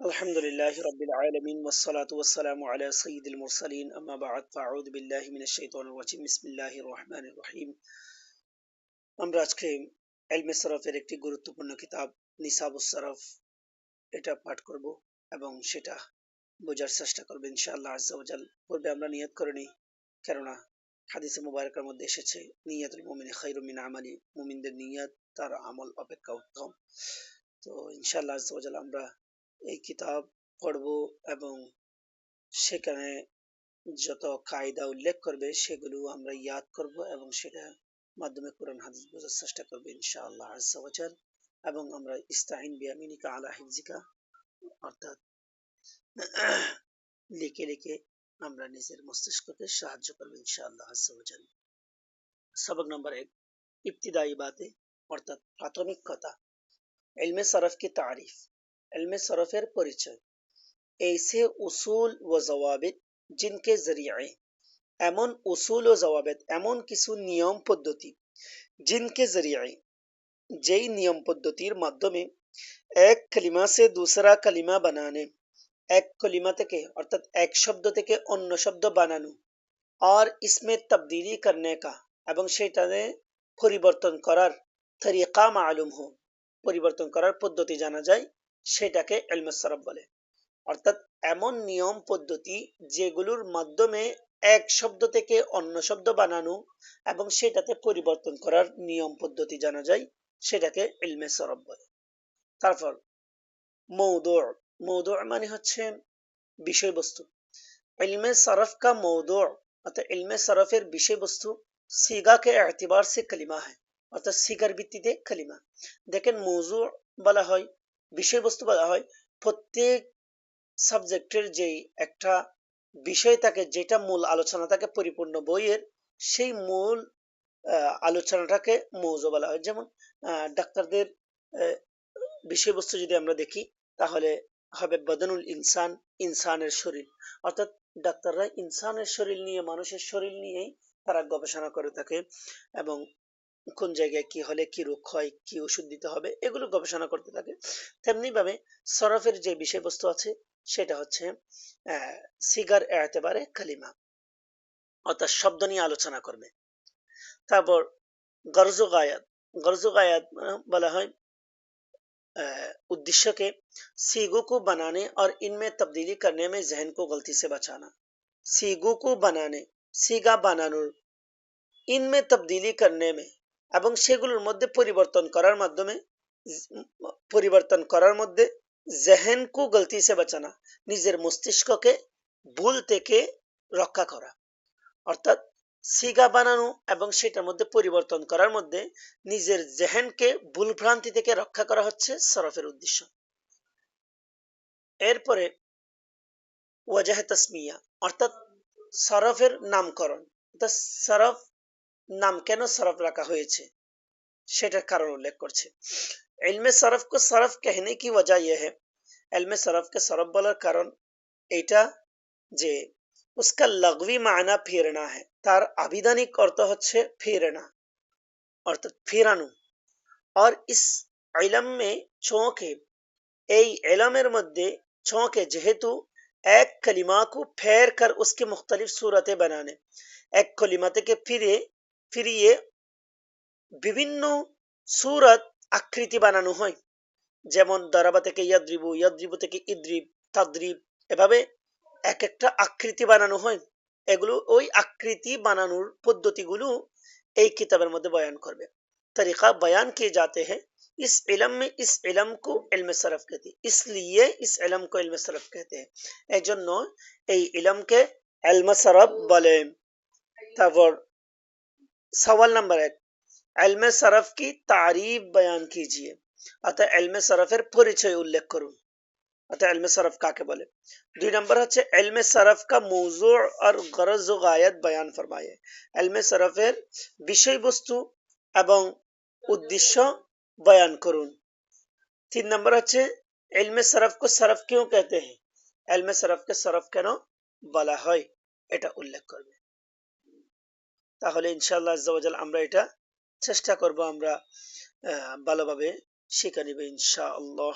الحمد لله رب العالمين والصلاة والسلام على سيد المرسلين أما بعد فأعوذ بالله من الشيطان الرجيم بسم الله الرحمن الرحيم আমরা আজকে এলমে সরফের একটি গুরুত্বপূর্ণ কিতাব নিসাবুস সরফ এটা পাঠ করব এবং সেটা বোঝার চেষ্টা করবো ইনশাআল্লাহ আজাল পূর্বে আমরা নিয়ত করে নিই কেননা হাদিসে মুবারকের মধ্যে এসেছে নিয়াতুল মুমিন খাইরুমিন আমালি মুমিনদের নিয়াত তার আমল অপেক্ষা উত্তম তো ইনশাআল্লাহ আজাল আমরা এই কিতাব পড়ব এবং সেখানে যত কায়দা উল্লেখ করবে সেগুলো আমরা ইয়াদ করব এবং সেটা মাধ্যমে কোরআন হাদিস বোঝার চেষ্টা করব, ইনশাআল্লাহ আজাল এবং আমরা ইস্তাহিন বিয়ামিনিকা আলা হিজিকা অর্থাৎ লিখে লিখে আমরা নিজের মস্তিষ্ককে সাহায্য করব, ইনশাআল্লাহ আজাল সবক নম্বর এক, ইবতিদায়ী বাতে, অর্থাৎ প্রাথমিক কথা এলমে সরফ কি তারিফ। इल्म सरफेर परिचय ऐसे উসুল ও জওয়াবিদ জিনকে জরিয়ায় এমন উসুল ও জওয়াবেদ এমন কিছু নিয়ম পদ্ধতি জিনকে জরিয়ায় যেই নিয়ম পদ্ধতির মাধ্যমে এক কলিমা সে দুসরা কলিমা বানানে এক কলিমা থেকে অর্থাৎ এক শব্দ থেকে অন্য শব্দ বানানো আর ইসমে তবদিলি করনে কা এবং সেটাতে পরিবর্তন করার তরিকা মালুম হো পরিবর্তন করার পদ্ধতি জানা যায় সেটাকে এলমেসরফ বলে। অর্থাৎ এমন নিয়ম পদ্ধতি যেগুলোর মাধ্যমে এক শব্দ থেকে অন্য শব্দ বানানো এবং সেটাতে পরিবর্তন করার নিয়ম পদ্ধতি জানা যায়, সেটাকে ইলমে সরফ বলে। তারপর মৌদুর মৌদুর মানে হচ্ছে বিষয়বস্তু। ইলমে সরফ কা মৌদুর অর্থাৎ ইলমে সরফের বিষয়বস্তু সিগা কে এতিবার সে কালিমা হয়, অর্থাৎ সিগার ভিত্তিতে কালিমা। দেখেন মৌজু বলা হয় বিষয়বস্তু বলা হয়, প্রত্যেক সাবজেক্টের যেই একটা বিষয় থাকে, যেটা মূল আলোচনা থাকে, পরিপূর্ণ বইয়ের, সেই মূল আলোচনাটাকে মৌজু বলা হয়। যেমন ডাক্তারদের বিষয়বস্তু যদি আমরা দেখি, তাহলে হবে বদনুল ইনসান, ইনসানের শরীর। অর্থাৎ ডাক্তাররা ইনসানের শরীর নিয়ে, মানুষের শরীর নিয়েই তারা গবেষণা করে থাকে এবং কোন জায়গায় কি হলে কি রোগ হয় কি ওষুধ দিতে হবে এগুলো গবেষণা করতে থাকে তেমনি ভাবে সরফের যে বিষয়বস্তু আছে সেটা হচ্ছে সিগার এতেবারে কালিমা অর্থাৎ শব্দ নিয়ে আলোচনা করবে তারপর গরজ গায়াত গরজ গায়াত বলা হয় उद्देश्य के सीगो को बनाने और इनमें तब्दीली करने में जहन को गलती से बचाना सीगो को बनाने सीगा বানানোর ইনমে তবদিলি করনে মে এবং সেগুলোর মধ্যে পরিবর্তন করার মাধ্যমে পরিবর্তন করার মধ্যে জেহেনকু গলতি সে বাঁচানা, নিজের মস্তিষ্ককে ভুল থেকে রক্ষা করা। অর্থাৎ সিগা বানানো এবং সেটার মধ্যে পরিবর্তন করার মধ্যে নিজের জেহেনকে ভুল ভ্রান্তি থেকে রক্ষা করা হচ্ছে সরফের উদ্দেশ্য। এরপরে ওয়াজাহ তসমিয়া, অর্থাৎ সরফের নামকরণ সরফ নাম কেন সরফ রাখা হয়েছে সেটার কারণ উল্লেখ করছে এলমে সরফ কো সরফ कहने की वजह यह है এলমে সরফকে সরফ বলার কারণ এটা যে उसका लगवी माना ফেরনা है তার আবিধানিক অর্থ হচ্ছে ফেরনা অর্থাৎ ফেরানো আর ইস ইলম মে চোঁকে এই এলমের মধ্যে চোঁকে যেহেতু এক কলিমা को फेर कर उसके मुख्तलिफ सूरतें बनाने এক কলিমা থেকে ফিরে ফিরিয়ে বিভিন্ন সুরত আকৃতি বানানো হয় যেমন দারাবা থেকে ইয়াদ্রিবু ইয়াদ্রিবু থেকে ইদ্রিব তাদ্রিব এভাবে এক একটা আকৃতি বানানো হয় এগুলো ওই আকৃতি বানানোর পদ্ধতিগুলো এই কিতাবের মধ্যে বয়ান করবে তরিকা বয়ান किए जाते हैं इस इलम में इस इलम को इल्म सरफ कहते हैं इसलिए इस इलम को इल्म सरफ कहते हैं এই জন্য এই ইলমকে ইলম সরফ বলে তারপর सवाल नंबर एक এলমে সরফ কি তারিফ বয়ান কিজিয়ে অর্থাৎ এলমে সরফের পরিচয় উল্লেখ করুন অর্থাৎ এলমে সরফ কাকে বলে দুই নম্বর হচ্ছে এলমে সরফ কা মৌজু আর গরজ ও গায়াত বয়ান ফরমায়ে এলমে সরফের বিষয়বস্তু এবং উদ্দেশ্য বয়ান করুন তিন নম্বর হচ্ছে এলমে সরফ কো সরফ কিউ कहते हैं এলমে সরফকে সরফ কেন বলা হয় এটা উল্লেখ করবে তাহলে ইনশাল্লাহ আজাল আমরা এটা চেষ্টা করব আমরা ভালোভাবে শিখে নিবে ইনশাআল্লাহ।